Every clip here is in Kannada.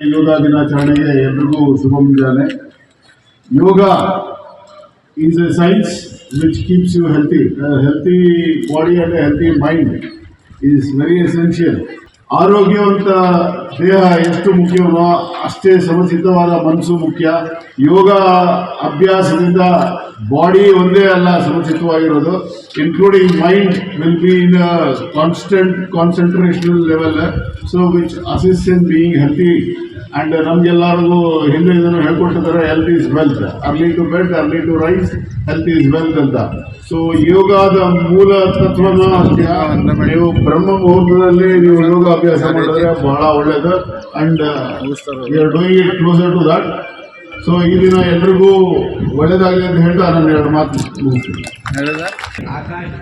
ಯೋಗ ದಿನಾಚರಣೆಗೆ ಎಲ್ರಿಗೂ ಶುಭ ಮುಂಜಾನೆ yoga is a science which keeps you healthy healthy body and healthy mind is very essential ಆರೋಗ್ಯವಂತ ದೇಹ ಎಷ್ಟು ಮುಖ್ಯವೋ ಅಷ್ಟೇ ಸಮಚಿತ್ತವಾದ ಮನಸ್ಸು ಮುಖ್ಯ. ಯೋಗ ಅಭ್ಯಾಸದಿಂದ ಬಾಡಿ ಒಂದೇ ಅಲ್ಲ ಸಮಚಿತ್ತವಾಗಿರೋದು including mind will be in constant concentrational level so which assist in being healthy and ನಮಗೆಲ್ಲರಿಗೂ ಹಿಂದೆ ಇದನ್ನು ಹೇಳ್ಕೊಟ್ಟಿದ್ದಾರೆ health is wealth early to bed early to rise health is wealth ಅಂತ. ಸೊ ಯೋಗದ ಮೂಲ ತತ್ವನ ನೀವು ಬ್ರಹ್ಮ ಮುಹೂರ್ತದಲ್ಲಿ ನೀವು ಯೋಗ ಅಭ್ಯಾಸ ಮಾಡಿದ್ರೆ ಬಹಳ ಒಳ್ಳೇದು. And you are doing it closer to that so ಈ ದಿನ ಎಲ್ರಿಗೂ ಒಳ್ಳೇದಾಗಲಿ ಅಂತ ಹೇಳ್ತಾ ನಾನು ಎರಡು ಮಾತು ಆಕಾಶ್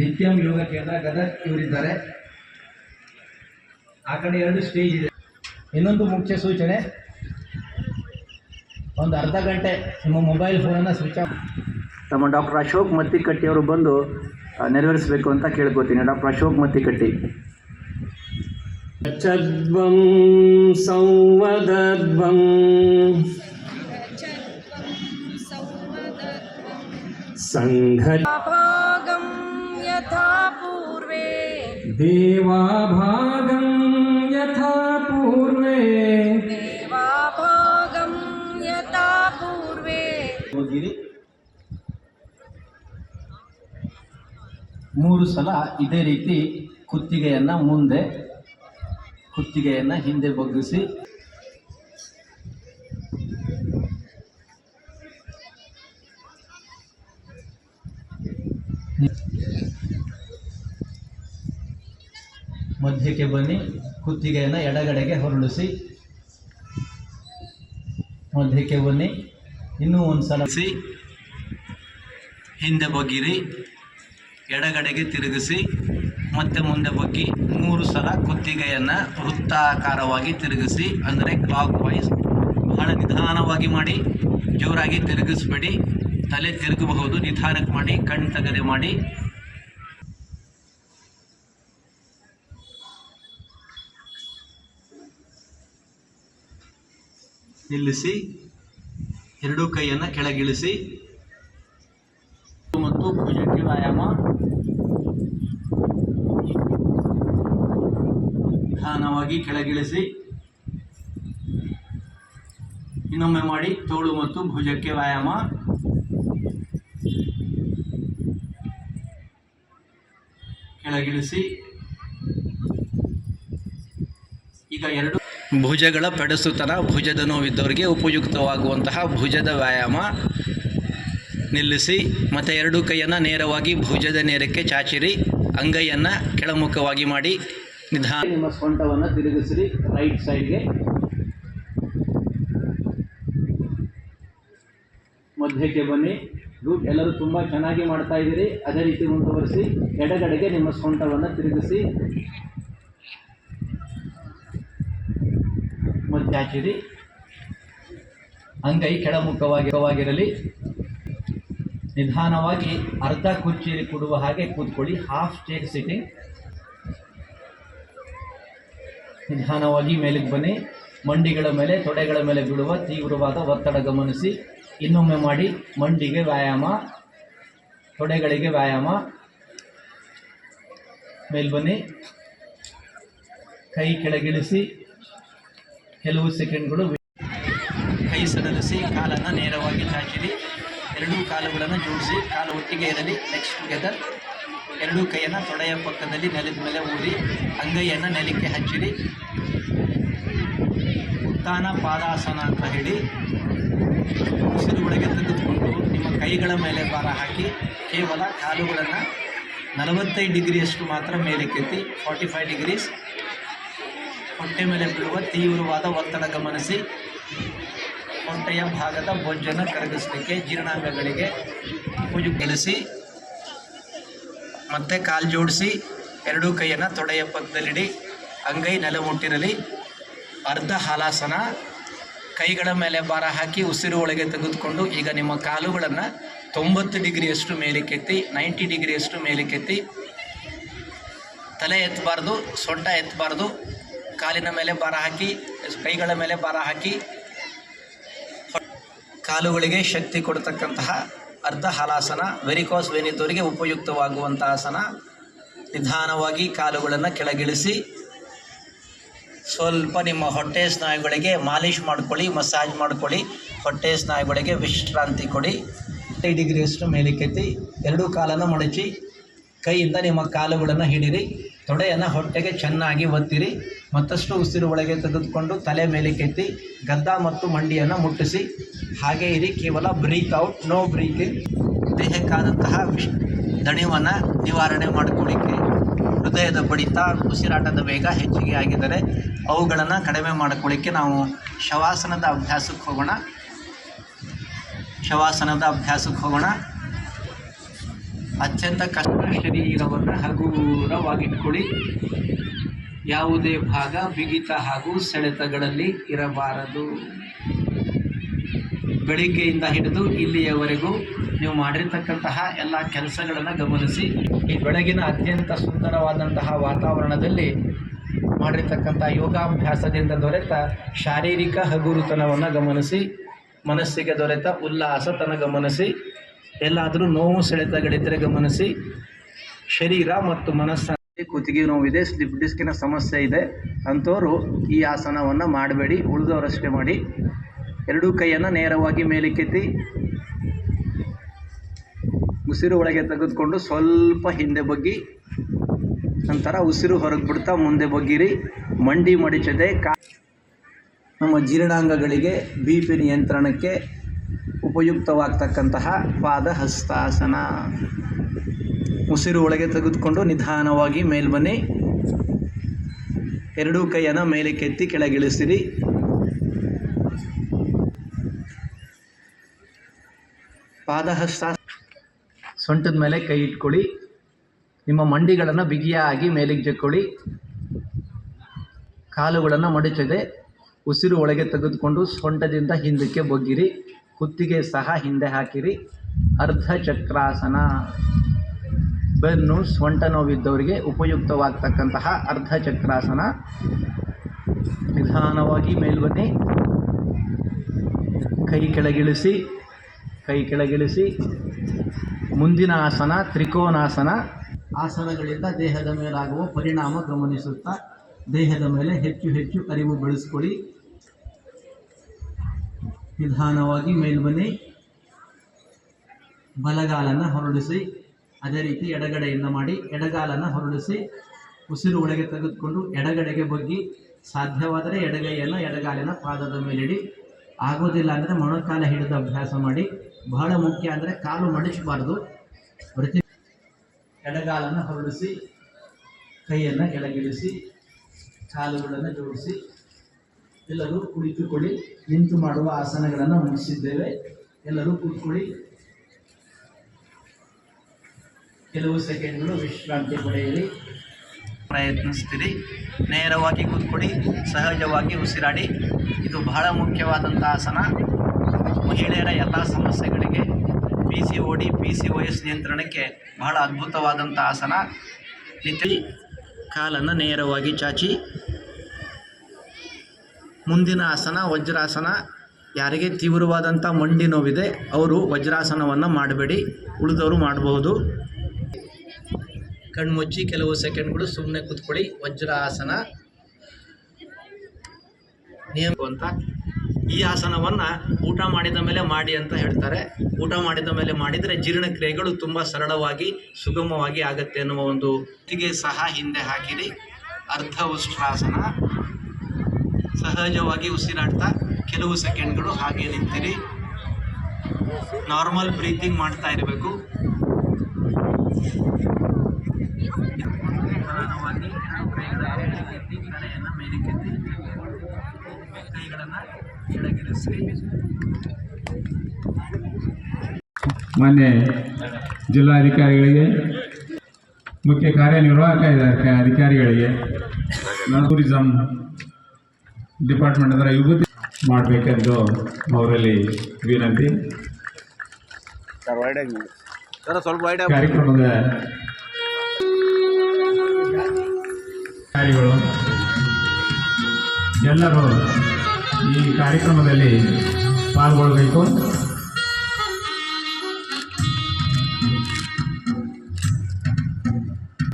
ನಿತ್ಯಂ ಯೋಗ ಕೇಂದ್ರ ಗದಗ್ ಇವರಿದ್ದಾರೆ. ಆ ಕಡೆ ಎರಡು ಸ್ಟೇಜ್ ಇದೆ. ಇನ್ನೊಂದು ಮುಖ್ಯ ಸೂಚನೆ. ಒಂದು ಅರ್ಧ ಗಂಟೆ ನಿಮ್ಮ ಮೊಬೈಲ್ ಫೋನನ್ನು ಸ್ವಿಚ್ ಆಫ್ ನಮ್ಮ ಡಾಕ್ಟರ್ ಅಶೋಕ್ ಮತ್ತಿಕಟ್ಟಿಯವರು ಬಂದು ನೆರವೇರಿಸಬೇಕು ಅಂತ ಕೇಳ್ಕೊತೀನಿ. ಡಾಕ್ಟರ್ ಅಶೋಕ್ ಮತ್ತಿಕಟ್ಟಿ. ಚದ್ವಂ ಸಂವದದ್ವಂ. ಸಂಘ ಯಥಾ ಪೂರ್ವೇ. ದೇವಾಭಾಗಂ ಮೂರು ಸಲ ಇದೇ ರೀತಿ ಕುತ್ತಿಗೆಯನ್ನು ಮುಂದೆ, ಕುತ್ತಿಗೆಯನ್ನು ಹಿಂದೆ ಬಗ್ಗಿಸಿ. ಮಧ್ಯಕ್ಕೆ ಬನ್ನಿ, ಕುತ್ತಿಗೆಯನ್ನು ಎಡಗಡೆಗೆ ಹೊರಳಿಸಿ. ಮಧ್ಯಕ್ಕೆ ಬನ್ನಿ, ಇನ್ನೂ ಒಂದು ಸಲ ಹಿಂದೆ ಬಗ್ಗಿರಿ. ಎಡಗಡೆಗೆ ತಿರುಗಿಸಿ, ಮತ್ತೆ ಮುಂದೆ ಬಗ್ಗಿ ಮೂರು ಸಲ ಕುತ್ತಿಗೆಯನ್ನು ವೃತ್ತಾಕಾರವಾಗಿ ತಿರುಗಿಸಿ, ಅಂದರೆ ಕ್ಲಾಕ್ ವೈಸ್ ಬಹಳ ನಿಧಾನವಾಗಿ ಮಾಡಿ, ಜೋರಾಗಿ ತಿರುಗಿಸ್ಬೇಡಿ, ತಲೆ ತಿರುಗಬಹುದು, ನಿಧಾನಕ್ಕೆ ಮಾಡಿ, ಕಣ್ಣು ತೆಗೆದೆ ಮಾಡಿ. ನಿಲ್ಲಿಸಿ, ಎರಡೂ ಕೈಯನ್ನು ಕೆಳಗಿಳಿಸಿ ಮತ್ತು ಪ್ರೊಜೆಕ್ಟಿವ್ ವ್ಯಾಯಾಮ ನಿಧಾನವಾಗಿ ಕೆಳಗಿಳಿಸಿ. ಇನ್ನೊಮ್ಮೆ ಮಾಡಿ ತೋಳು ಮತ್ತು ಭುಜಕ್ಕೆ ವ್ಯಾಯಾಮ. ಕೆಳಗಿಳಿಸಿ. ಈಗ ಎರಡು ಭುಜಗಳ ಪೆಡಸುತನ ಭುಜದ ನೋವಿದ್ದವರಿಗೆ ಉಪಯುಕ್ತವಾಗುವಂತಹ ಭುಜದ ವ್ಯಾಯಾಮ. ನಿಲ್ಲಿಸಿ, ಮತ್ತು ಎರಡು ಕೈಯನ್ನು ನೇರವಾಗಿ ಭುಜದ ನೇರಕ್ಕೆ ಚಾಚಿರಿ, ಅಂಗೈಯನ್ನು ಕೆಳಮುಖವಾಗಿ ಮಾಡಿ, ನಿಧಾನ ನಿಮ್ಮ ಸೊಂಟವನ್ನು ತಿರುಗಿಸಿರಿ ರೈಟ್ ಸೈಡ್ಗೆ ಮಧ್ಯಕ್ಕೆ ಬನ್ನಿ. ಗ್ರೂಪ್ ಎಲ್ಲರೂ ತುಂಬ ಚೆನ್ನಾಗಿ ಮಾಡ್ತಾ ಇದ್ದೀರಿ. ಅದೇ ರೀತಿ ಮುಂದುವರಿಸಿ, ಎಡಗಡೆಗೆ ನಿಮ್ಮ ಸೊಂಟವನ್ನು ತಿರುಗಿಸಿ. ಮತ್ತೆ ಹಾಕಿರಿ. ಅಂಗೈ ಕೆಳಮುಖವಾಗಿರಲಿ ನಿಧಾನವಾಗಿ ಅರ್ಧ ಕುರ್ಚಿಯಲ್ಲಿ ಕೊಡುವ ಹಾಗೆ ಕೂತ್ಕೊಳ್ಳಿ. ಹಾಫ್ ಸ್ಟೇರ್ ಸಿಟಿಂಗ್ ನಿಧಾನವಾಗಿ ಮೇಲಕ್ಕೆ ಬನ್ನಿ. ಮಂಡಿಗಳ ಮೇಲೆ, ತೊಡೆಗಳ ಮೇಲೆ ಬೀಳುವ ತೀವ್ರವಾದ ಒತ್ತಡ ಗಮನಿಸಿ. ಇನ್ನೊಮ್ಮೆ ಮಾಡಿ, ಮಂಡಿಗೆ ವ್ಯಾಯಾಮ, ತೊಡೆಗಳಿಗೆ ವ್ಯಾಯಾಮ. ಮೇಲ್ ಬನ್ನಿ. ಕೈ ಕೆಳಗಿಳಿಸಿ. ಕೆಲವು ಸೆಕೆಂಡ್ಗಳು ಕೈ ಸಡಲಿಸಿ, ಕಾಲನ್ನು ನೇರವಾಗಿ ಚಾಚಿರಿ ಎರಡೂ ಕಾಲುಗಳನ್ನು ಜೋಡಿಸಿ, ಕಾಲು ಒಟ್ಟಿಗೆ ಇರಲಿ ನೆಕ್ಸ್ಟ್ ಟುಗೆದರ್ ಎರಡೂ ಕೈಯನ್ನು ತೊಡೆಯ ಪಕ್ಕದಲ್ಲಿ ನೆಲದ ಮೇಲೆ ಊರಿ ಅಂಗೈಯನ್ನು ನೆಲಕ್ಕೆ ಹಚ್ಚಿರಿ. ಉತ್ತಾನ ಪಾದಾಸನ ಅಂತ ಹೇಳಿ ಉಸಿರು ಒಳಗೆ ತೆಗೆದುಕೊಂಡು ನಿಮ್ಮ ಕೈಗಳ ಮೇಲೆ ಭಾರ ಹಾಕಿ, ಕೇವಲ ಕಾಲುಗಳನ್ನು ನಲವತ್ತೈದು ಡಿಗ್ರಿಯಷ್ಟು ಮಾತ್ರ ಮೇಲಕ್ಕೆತ್ತಿ ಫಾರ್ಟಿ ಫೈವ್ ಡಿಗ್ರೀಸ್ ಹೊಟ್ಟೆ ಮೇಲೆ ಬೀಳುವ ತೀವ್ರವಾದ ಒತ್ತಡ ಗಮನಿಸಿ. ಹೊಟ್ಟೆಯ ಭಾಗದ ಬೊಜ್ಜನ್ನು ಕರಗಿಸಲಿಕ್ಕೆ ಜೀರ್ಣಾಂಗಗಳಿಗೆ ಉಪಯುಕ್ತಗೊಳಿಸಿ ಮತ್ತೆ ಕಾಲು ಜೋಡಿಸಿ ಎರಡೂ ಕೈಯನ್ನು ತೊಡೆಯ ಪಕ್ಕದಲ್ಲಿಡಿ, ಅಂಗೈ ನೆಲೆ ಮುಟ್ಟಿರಲಿ ಅರ್ಧ ಹಲಾಸನ, ಕೈಗಳ ಮೇಲೆ ಭಾರ ಹಾಕಿ ಉಸಿರು ಒಳಗೆ ತೆಗೆದುಕೊಂಡು ಈಗ ನಿಮ್ಮ ಕಾಲುಗಳನ್ನು ತೊಂಬತ್ತು ಡಿಗ್ರಿಯಷ್ಟು ಮೇಲಕ್ಕೆತ್ತಿ ನೈಂಟಿ ಡಿಗ್ರಿಯಷ್ಟು ಮೇಲಕ್ಕೆತ್ತಿ ತಲೆ ಎತ್ತಬಾರ್ದು, ಸೊಂಟ ಎತ್ತಬಾರ್ದು, ಕಾಲಿನ ಮೇಲೆ ಭಾರ ಹಾಕಿ, ಕೈಗಳ ಮೇಲೆ ಭಾರ ಹಾಕಿ ಕಾಲುಗಳಿಗೆ ಶಕ್ತಿ ಕೊಡ್ತಕ್ಕಂತಹ ಅರ್ಧ ಹಲಾಸನ ವೆರಿಕಾಸ್ ವೆನಿತೋರಿಗೆ ಉಪಯುಕ್ತವಾಗುವಂಥ ಆಸನ. ನಿಧಾನವಾಗಿ ಕಾಲುಗಳನ್ನು ಕೆಳಗಿಳಿಸಿ, ಸ್ವಲ್ಪ ನಿಮ್ಮ ಹೊಟ್ಟೆ ಸ್ನಾಯುಗಳಿಗೆ ಮಾಲಿಷ್ ಮಾಡ್ಕೊಳ್ಳಿ, ಮಸಾಜ್ ಮಾಡ್ಕೊಳ್ಳಿ, ಹೊಟ್ಟೆ ಸ್ನಾಯುಗಳಿಗೆ ವಿಶ್ರಾಂತಿ ಕೊಡಿ. ಐ ಡಿಗ್ರಿಯಷ್ಟು ಮೇಲಿಕ್ಕೆತ್ತಿ, ಎರಡೂ ಕಾಲನ್ನು ಮಡಚಿ, ಕೈಯಿಂದ ನಿಮ್ಮ ಕಾಲುಗಳನ್ನು ಹಿಡಿರಿ. ತೊಡೆಯನ್ನು ಹೊಟ್ಟೆಗೆ ಚೆನ್ನಾಗಿ ಒತ್ತಿರಿ, ಮತ್ತಷ್ಟು ಉಸಿರು ಒಳಗೆ ತೆಗೆದುಕೊಂಡು ತಲೆ ಮೇಲೆ ಕೆತ್ತಿ, ಗದ್ದ ಮತ್ತು ಮಂಡಿಯನ್ನು ಮುಟ್ಟಿಸಿ. ಹಾಗೆ ಇರಿ, ಕೇವಲ breathe out, no breathe in. ದೇಹಕ್ಕಾದಂತಹ ವಿಶ್ ದಣಿವನ್ನು ನಿವಾರಣೆ ಮಾಡಿಕೊಳ್ಳಿಕ್ಕೆ. ಹೃದಯದ ಬಡಿತ ಉಸಿರಾಟದ ವೇಗ ಹೆಚ್ಚಿಗೆ ಆಗಿದ್ದರೆ ಅವುಗಳನ್ನು ಕಡಿಮೆ ಮಾಡಿಕೊಳ್ಳಿಕ್ಕೆ ನಾವು ಶವಾಸನದ ಅಭ್ಯಾಸಕ್ಕೆ ಹೋಗೋಣ. ಶವಾಸನದ ಅಭ್ಯಾಸಕ್ಕೆ ಹೋಗೋಣ. ಅತ್ಯಂತ ಕಷ್ಟ ಶರೀರವನ್ನು ಹಗುರವಾಗಿಟ್ಕೊಳ್ಳಿ. ಯಾವುದೇ ಭಾಗ ಬಿಗಿತ ಹಾಗೂ ಸೆಳೆತಗಳಲ್ಲಿ ಇರಬಾರದು. ಬೆಳಿಗ್ಗೆಯಿಂದ ಹಿಡಿದು ಇಲ್ಲಿಯವರೆಗೂ ನೀವು ಮಾಡಿರ್ತಕ್ಕಂತಹ ಎಲ್ಲ ಕೆಲಸಗಳನ್ನು ಗಮನಿಸಿ, ಈ ಬೆಳಗಿನ ಅತ್ಯಂತ ಸುಂದರವಾದಂತಹ ವಾತಾವರಣದಲ್ಲಿ ಮಾಡಿರ್ತಕ್ಕಂಥ ಯೋಗಾಭ್ಯಾಸದಿಂದ ದೊರೆತ ಶಾರೀರಿಕ ಹಗುರುತನವನ್ನು ಗಮನಿಸಿ, ಮನಸ್ಸಿಗೆ ದೊರೆತ ಉಲ್ಲಾಸತನ ಗಮನಿಸಿ ಎಲ್ಲಾದರೂ ನೋವು ಸೆಳೆತಗಳಿದ್ದರೆ ಗಮನಿಸಿ, ಶರೀರ ಮತ್ತು ಮನಸ್ಸಲ್ಲಿ ಕುತ್ತಿಗೆ ನೋವಿದೆ, ಸ್ಲಿಪ್ ಡಿಸ್ಕಿನ ಸಮಸ್ಯೆ ಇದೆ. ಅಂಥವರು ಈ ಆಸನವನ್ನು ಮಾಡಬೇಡಿ, ಉಳಿದವರಷ್ಟೇ ಮಾಡಿ. ಎರಡೂ ಕೈಯನ್ನು ನೇರವಾಗಿ ಮೇಲಕ್ಕೆತ್ತಿ, ಉಸಿರು ಒಳಗೆ ತೆಗೆದುಕೊಂಡು ಸ್ವಲ್ಪ ಹಿಂದೆ ಬಗ್ಗಿ, ನಂತರ ಉಸಿರು ಹೊರಗೆ ಬಿಡ್ತಾ ಮುಂದೆ ಬಗ್ಗಿರಿ. ಮಂಡಿ ಮಡಿಚದೆ ಕಾ ನಮ್ಮ ಜೀರ್ಣಾಂಗಗಳಿಗೆ ಬಿ ನಿಯಂತ್ರಣಕ್ಕೆ ಉಪಯುಕ್ತವಾಗ್ತಕ್ಕಂತಹ ಪಾದಹಸ್ತಾಸನ. ಉಸಿರು ಒಳಗೆ ತೆಗೆದುಕೊಂಡು ನಿಧಾನವಾಗಿ ಮೇಲ್ಬನ್ನಿ ಎರಡೂ ಕೈಯನ್ನು ಮೇಲಕ್ಕೆತ್ತಿ ಕೆಳಗಿಳಿಸಿರಿ. ಪಾದಹಸ್ತ ಸೊಂಟದ ಮೇಲೆ ಕೈ ಇಟ್ಕೊಳ್ಳಿ. ನಿಮ್ಮ ಮಂಡಿಗಳನ್ನು ಬಿಗಿಯಾಗಿ ಮೇಲಿಗೆ ಜಕ್ಕೊಳ್ಳಿ. ಕಾಲುಗಳನ್ನು ಮಡಚದೆ. ಉಸಿರು ಒಳಗೆ ತೆಗೆದುಕೊಂಡು ಸೊಂಟದಿಂದ ಹಿಂದಕ್ಕೆ ಬಗ್ಗಿರಿ. ಕುತ್ತಿಗೆ ಸಹ ಹಿಂದೆ ಹಾಕಿರಿ. ಅರ್ಧ ಚಕ್ರಾಸನ. ಬೆನ್ನು ಸೊಂಟ ನೋವಿದ್ದವರಿಗೆ ಉಪಯುಕ್ತವಾಗ್ತಕ್ಕಂತಹ ಅರ್ಧ ಚಕ್ರಾಸನ. ನಿಧಾನವಾಗಿ ಮೇಲ್ಬನ್ನಿ. ಕೈ ಕೆಳಗಿಳಿಸಿ ಕೈ ಕೆಳಗಿಳಿಸಿ. ಮುಂದಿನ ಆಸನ ತ್ರಿಕೋನಾಸನ. ಆಸನಗಳಿಂದ ದೇಹದ ಮೇಲಾಗುವ ಪರಿಣಾಮ ಗಮನಿಸುತ್ತಾ, ದೇಹದ ಮೇಲೆ ಹೆಚ್ಚು ಹೆಚ್ಚು ಅರಿವು ಬೆಳೆಸ್ಕೊಳ್ಳಿ. ನಿಧಾನವಾಗಿ ಮೇಲ್ಮನೆ ಬಲಗಾಲನ್ನು ಹೊರಡಿಸಿ, ಅದೇ ರೀತಿ ಎಡಗಡೆಯಿಂದ ಮಾಡಿ, ಎಡಗಾಲನ್ನು ಹೊರಡಿಸಿ, ಉಸಿರು ಒಳಗೆ ತೆಗೆದುಕೊಂಡು ಎಡಗಡೆಗೆ ಬಗ್ಗಿ, ಸಾಧ್ಯವಾದರೆ ಎಡಗೈಯನ್ನು, ಎಡಗಾಲಿನ ಪಾದದ ಮೇಲಿಡಿ. ಆಗೋದಿಲ್ಲ ಅಂದರೆ ಮೊಣಕಾಲ ಹಿಡಿದು ಅಭ್ಯಾಸ ಮಾಡಿ, ಬಹಳ ಮುಖ್ಯ ಅಂದರೆ ಕಾಲು ಮಡಿಸಬಾರ್ದು ಪ್ರತಿ ಎಡಗಾಲನ್ನು ಹೊರಡಿಸಿ, ಕೈಯನ್ನು ಕೆಳಗಿಳಿಸಿ, ಕಾಲುಗಳನ್ನು ಜೋಡಿಸಿ ಎಲ್ಲರೂ ಕುಳಿತುಕೊಳ್ಳಿ, ನಿಂತು ಮಾಡುವ ಆಸನಗಳನ್ನು ಮುಗಿಸಿದ್ದೇವೆ ಎಲ್ಲರೂ ಕೂತ್ಕೊಳ್ಳಿ. ಕೆಲವು ಸೆಕೆಂಡ್ಗಳು ವಿಶ್ರಾಂತಿ ಪಡೆಯಿರಿ. ಪ್ರಯತ್ನಿಸ್ತೀರಿ. ನೇರವಾಗಿ ಕೂತ್ಕೊಡಿ, ಸಹಜವಾಗಿ ಉಸಿರಾಡಿ. ಇದು ಬಹಳ ಮುಖ್ಯವಾದಂಥ ಆಸನ. ಮಹಿಳೆಯರ ಎಲ್ಲ ಸಮಸ್ಯೆಗಳಿಗೆ P C O D P C S ನಿಯಂತ್ರಣಕ್ಕೆ ಬಹಳ ಅದ್ಭುತವಾದಂಥ ಆಸನ. ನಿತ್ಯ ಕಾಲನ್ನು ನೇರವಾಗಿ ಚಾಚಿ. ಮುಂದಿನ ಆಸನ ವಜ್ರಾಸನ. ಯಾರಿಗೆ ತೀವ್ರವಾದಂಥ ಮಂಡಿ ನೋವಿದೆ, ಅವರು ವಜ್ರಾಸನವನ್ನು ಮಾಡಬೇಡಿ, ಉಳಿದವರು ಮಾಡಬಹುದು. ಕಣ್ಮುಚ್ಚಿ ಕೆಲವು ಸೆಕೆಂಡ್ಗಳು ಸುಮ್ಮನೆ ಕೂತ್ಕೊಳ್ಳಿ, ವಜ್ರಾಸನ. ನಿಯಮ ಅಂತ ಈ ಆಸನವನ್ನು ಊಟ ಮಾಡಿದ ಮೇಲೆ ಮಾಡಿ ಅಂತ ಹೇಳ್ತಾರೆ. ಊಟ ಮಾಡಿದ ಮೇಲೆ ಮಾಡಿದರೆ ಜೀರ್ಣಕ್ರಿಯೆಗಳು ತುಂಬ ಸರಳವಾಗಿ, ಸುಗಮವಾಗಿ ಆಗತ್ತೆ ಅನ್ನುವ ಒಂದು ಸಹ ಹಿಂದೆ ಹಾಕಿರಿ. ಅರ್ಧ ಉಷ್ಟ್ರಾಸನ ಸಹಜವಾಗಿ ಉಸಿರಾಡ್ತಾ ಕೆಲವು ಸೆಕೆಂಡ್ಗಳು ಹಾಗೆ ನಿಂತಿರಿ. ನಾರ್ಮಲ್ ಬ್ರೀತಿಂಗ್ ಮಾಡ್ತಾ ಇರಬೇಕು. ಮಾನ್ಯ ಜಿಲ್ಲಾಧಿಕಾರಿಗಳಿಗೆ, ಮುಖ್ಯ ಕಾರ್ಯನಿರ್ವಾಹಕ ಅಧಿಕಾರಿಗಳಿಗೆ ಟೂರಿಸಂ ಡಿಪಾರ್ಟ್ಮೆಂಟ್ ಅಂದರೆ ಯುವತಿ ಮಾಡಬೇಕೆಂದು ಅವರಲ್ಲಿ ವಿನಂತಿ. ಕಾರ್ಯಕ್ರಮದ ಕಾರ್ಯಗಳು ಎಲ್ಲರೂ ಈ ಕಾರ್ಯಕ್ರಮದಲ್ಲಿ ಪಾಲ್ಗೊಳ್ಳಬೇಕು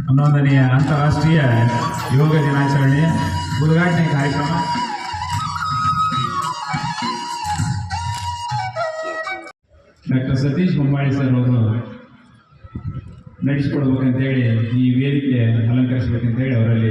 ಹನ್ನೊಂದನೆಯ ಅಂತಾರಾಷ್ಟ್ರೀಯ ಯೋಗ ದಿನಾಚರಣೆಯ ಉದ್ಘಾಟನೆ ಕಾರ್ಯಕ್ರಮ. ಸತೀಶ್ ಬೊಮ್ಮಾಳಿ ಸರ್ ಅವರು ನಡೆಸಿಕೊಡ್ಬೇಕಂತೇಳಿ ಈ ವೇದಿಕೆ ಅಲಂಕರಿಸ್ಬೇಕಂತೇಳಿ ಅವರಲ್ಲಿ